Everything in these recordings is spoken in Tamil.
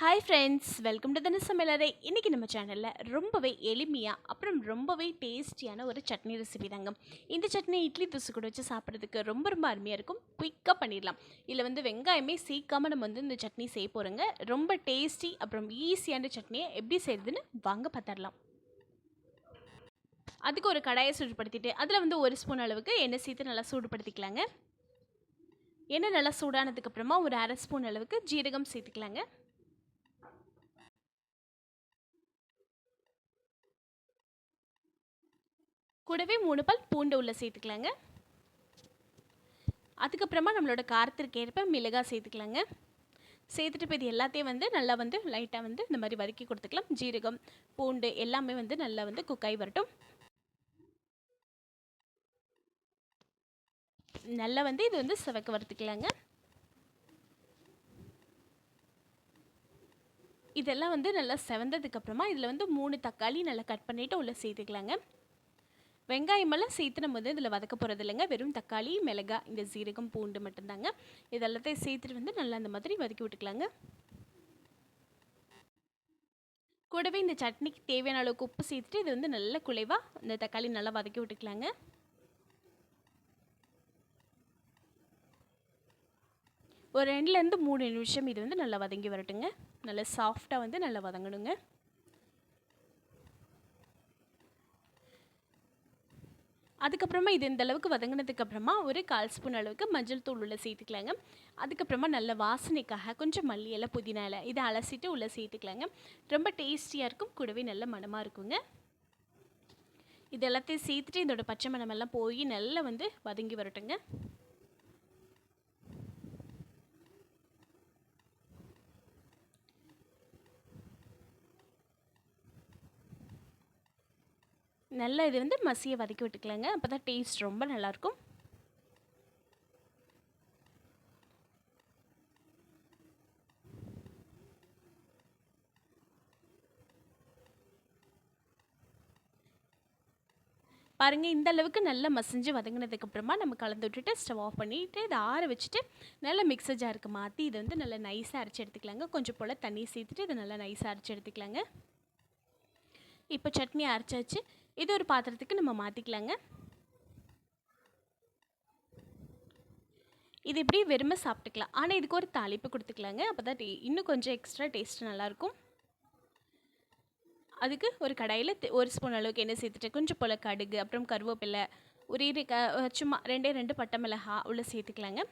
ஹாய் ஃப்ரெண்ட்ஸ் வெல்கம் டு தன சமையலரை இன்றைக்கி நம்ம சேனலில் ரொம்பவே எளிமையாக அப்புறம் ரொம்பவே டேஸ்டியான ஒரு சட்னி ரெசிபி தாங்க. இந்த சட்னி இட்லி தோசை கூட வச்சு சாப்பிட்றதுக்கு ரொம்ப ரொம்ப அருமையாக இருக்கும். குயிக்காக பண்ணிடலாம். இதில் வந்து வெங்காயமே சீக்காமல் நம்ம வந்து இந்த சட்னி செய்ய போகிறோங்க ரொம்ப டேஸ்டி அப்புறம் ஈஸியான சட்னியை எப்படி செய்யுதுன்னு வாங்க பார்த்துடலாம். அதுக்கு ஒரு கடாயை சூடுபடுத்திட்டு அதில் வந்து ஒரு ஸ்பூன் அளவுக்கு எண்ணெய் சேர்த்து நல்லா சூடுபடுத்திக்கலாங்க. எண்ணெய் நல்லா சூடானதுக்கப்புறமா ஒரு அரை ஸ்பூன் அளவுக்கு ஜீரகம் சேர்த்துக்கலாங்க. கூடவே மூணு பல் பூண்டு உள்ள சேர்த்துக்கலாங்க. அதுக்கப்புறமா நம்மளோட காரத்திற்கு ஏற்ப மிளகாய் சேர்த்துக்கலாங்க. சேர்த்துட்டு இப்போ இது எல்லாத்தையும் வந்து நல்லா வந்து லைட்டாக வந்து இந்த மாதிரி வதக்கி கொடுத்துக்கலாம். ஜீரகம் பூண்டு எல்லாமே வந்து நல்லா வந்து குக்காய் வரட்டும். நல்லா வந்து இது வந்து சிவக்க வறுத்துக்கலாங்க. இதெல்லாம் வந்து நல்லா செவந்ததுக்கப்புறமா இதில் வந்து மூணு தக்காளி நல்லா கட் பண்ணிவிட்டு உள்ளே சேர்த்துக்கலாங்க. வெங்காயமெல்லாம் சேர்த்து நம்ம வந்து இதில் வதக்க போகிறது இல்லைங்க. வெறும் தக்காளி மிளகாய் இந்த சீரகம் பூண்டு மட்டும்தாங்க. இதெல்லாத்தையும் சேர்த்துட்டு வந்து நல்லா அந்த மாதிரி வதக்கி விட்டுக்கலாங்க. கூடவே இந்த சட்னிக்கு தேவையான அளவுக்கு உப்பு சேர்த்துட்டு இது வந்து நல்ல குலைவாக இந்த தக்காளி நல்லா வதக்கி விட்டுக்கலாங்க. ஒரு ரெண்டுலேருந்து மூணு நிமிஷம் இது வந்து நல்லா வதங்கி வரட்டுங்க. நல்லா சாஃப்டாக வந்து நல்லா வதங்கணுங்க. அதுக்கப்புறமா இது இந்த அளவுக்கு வதங்கினதுக்கு அப்புறமா ஒரு கால் ஸ்பூன் அளவுக்கு மஞ்சள் தூள் உள்ளே சேர்த்துக்கலாங்க. அதுக்கப்புறமா நல்ல வாசனைக்காக கொஞ்சம் மல்லி இலை புதினா இலை இதை அலசிட்டு உள்ளே சேர்த்துக்கலாங்க. ரொம்ப டேஸ்டியாக இருக்கும் கூடவே நல்ல மனமாக இருக்குங்க. இது எல்லாத்தையும் சேர்த்துட்டு இதோட பச்சை மணமெல்லாம் போய் நல்லா வந்து வதங்கி வரட்டுங்க. நல்லா இது வந்து மசியை வதக்கி விட்டுக்கலாங்க. அப்போ தான் டேஸ்ட் ரொம்ப நல்லாயிருக்கும். பாருங்கள் இந்த அளவுக்கு நல்லா மசிஞ்சு வதங்கினதுக்கப்புறமா நம்ம கலந்து விட்டுட்டு ஸ்டவ் ஆஃப் பண்ணிவிட்டு இதை ஆற வச்சுட்டு நல்லா மிக்சர் ஜாருக்கு மாற்றி இதை வந்து நல்லா நைஸாக அரைச்சி எடுத்துக்கலாங்க. கொஞ்சம் போல் தண்ணி சேர்த்துட்டு இதை நல்லா நைஸாக அரைச்சி எடுத்துக்கலாங்க. இப்போ சட்னி அரைச்சாச்சு. இது ஒரு பாத்திரத்துக்கு நம்ம மாற்றிக்கலாங்க இது இப்படி வெறுமை சாப்பிட்டுக்கலாம். ஆனால் இதுக்கு ஒரு தாளிப்பு கொடுத்துக்கலாங்க. அப்போ தான் இன்னும் கொஞ்சம் எக்ஸ்ட்ரா டேஸ்ட் நல்லாயிருக்கும். அதுக்கு ஒரு கடாயில் ஒரு ஸ்பூன் அளவுக்கு எண்ணெய் சேர்த்துட்டு கொஞ்சம் போல் கடுகு அப்புறம் கருவேப்பிலை ஒரு இரு க சும்மா ரெண்டே ரெண்டு பட்டை மிளகா உள்ள சேர்த்துக்கலாங்க.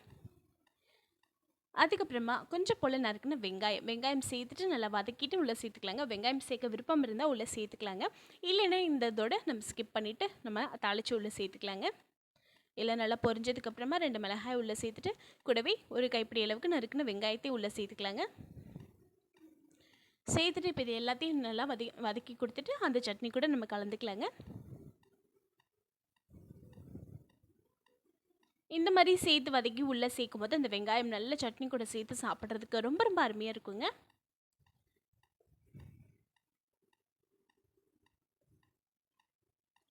அதுக்கப்புறமா கொஞ்சம் போல் நறுக்குன்னு வெங்காயம். வெங்காயம் சேர்த்துட்டு நல்லா வதக்கிட்டு உள்ளே சேர்த்துக்கலாங்க. வெங்காயம் சேர்க்க விருப்பம் இருந்தால் உள்ளே சேர்த்துக்கலாங்க. இல்லைன்னா இந்த இதோட நம்ம ஸ்கிப் பண்ணிவிட்டு நம்ம தாளித்து உள்ளே சேர்த்துக்கலாங்க. இல்லை நல்லா பொரிஞ்சதுக்கப்புறமா ரெண்டு மிளகாய் உள்ளே சேர்த்துட்டு கூடவே ஒரு கைப்பிடி அளவுக்கு நறுக்குன்னு வெங்காயத்தையும் உள்ளே சேர்த்துக்கலாங்க. சேர்த்துட்டு இப்போ இது எல்லாத்தையும் நல்லா வதக்கி வதக்கி கொடுத்துட்டு அந்த சட்னி கூட நம்ம கலந்துக்கலாங்க. இந்த மாதிரி சேர்த்து வதக்கி உள்ளே சேர்க்கும் போது அந்த வெங்காயம் நல்ல சட்னி கூட சேர்த்து சாப்பிட்றதுக்கு ரொம்ப ரொம்ப அருமையாக இருக்குங்க.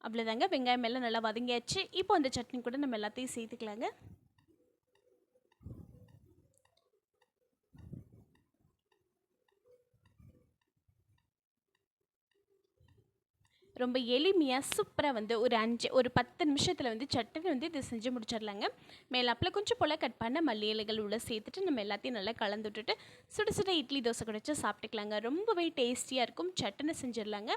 அவ்வளோதாங்க வெங்காயம் எல்லாம் நல்லா வதங்கியாச்சு. இப்போ அந்த சட்னி கூட நம்ம எல்லாத்தையும் சேர்த்துக்கலாங்க. ரொம்ப எளிமையாக சூப்பராக வந்து ஒரு அஞ்சு ஒரு பத்து நிமிஷத்தில் வந்து சட்னி வந்து இதை செஞ்சு முடிச்சிடலாங்க. மேலாப்பில் கொஞ்சம் போல் கட் பண்ண மல்லி இலைகள் உள்ள சேர்த்துட்டு நம்ம எல்லாத்தையும் நல்லா கலந்து விட்டுட்டு சுட சுட இட்லி தோசை குடிச்சு சாப்பிட்டுக்கலாங்க. ரொம்பவே டேஸ்டியாக இருக்கும். சட்னி செஞ்சிடலாங்க.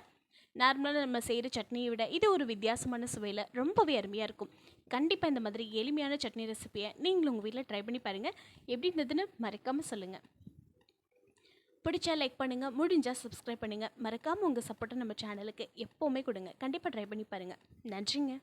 நார்மலாக நம்ம செய்கிற சட்னியை விட இது ஒரு வித்தியாசமான சுவையில் ரொம்பவே அருமையாக இருக்கும். கண்டிப்பாக இந்த மாதிரி எளிமையான சட்னி ரெசிப்பியை நீங்களும் உங்கள் வீட்டில் ட்ரை பண்ணி பாருங்கள் எப்படி இருந்ததுன்னு மறக்காமல் சொல்லுங்கள் பிடிச்சா லைக் பண்ணுங்கள் முடிஞ்சால் சப்ஸ்கிரைப் பண்ணுங்கள் மறக்காமல் உங்கள் சப்போர்ட்டை நம்ம சேனலுக்கு எப்போவுமே கொடுங்க. கண்டிப்பாக ட்ரை பண்ணி பாருங்கள் நன்றிங்க.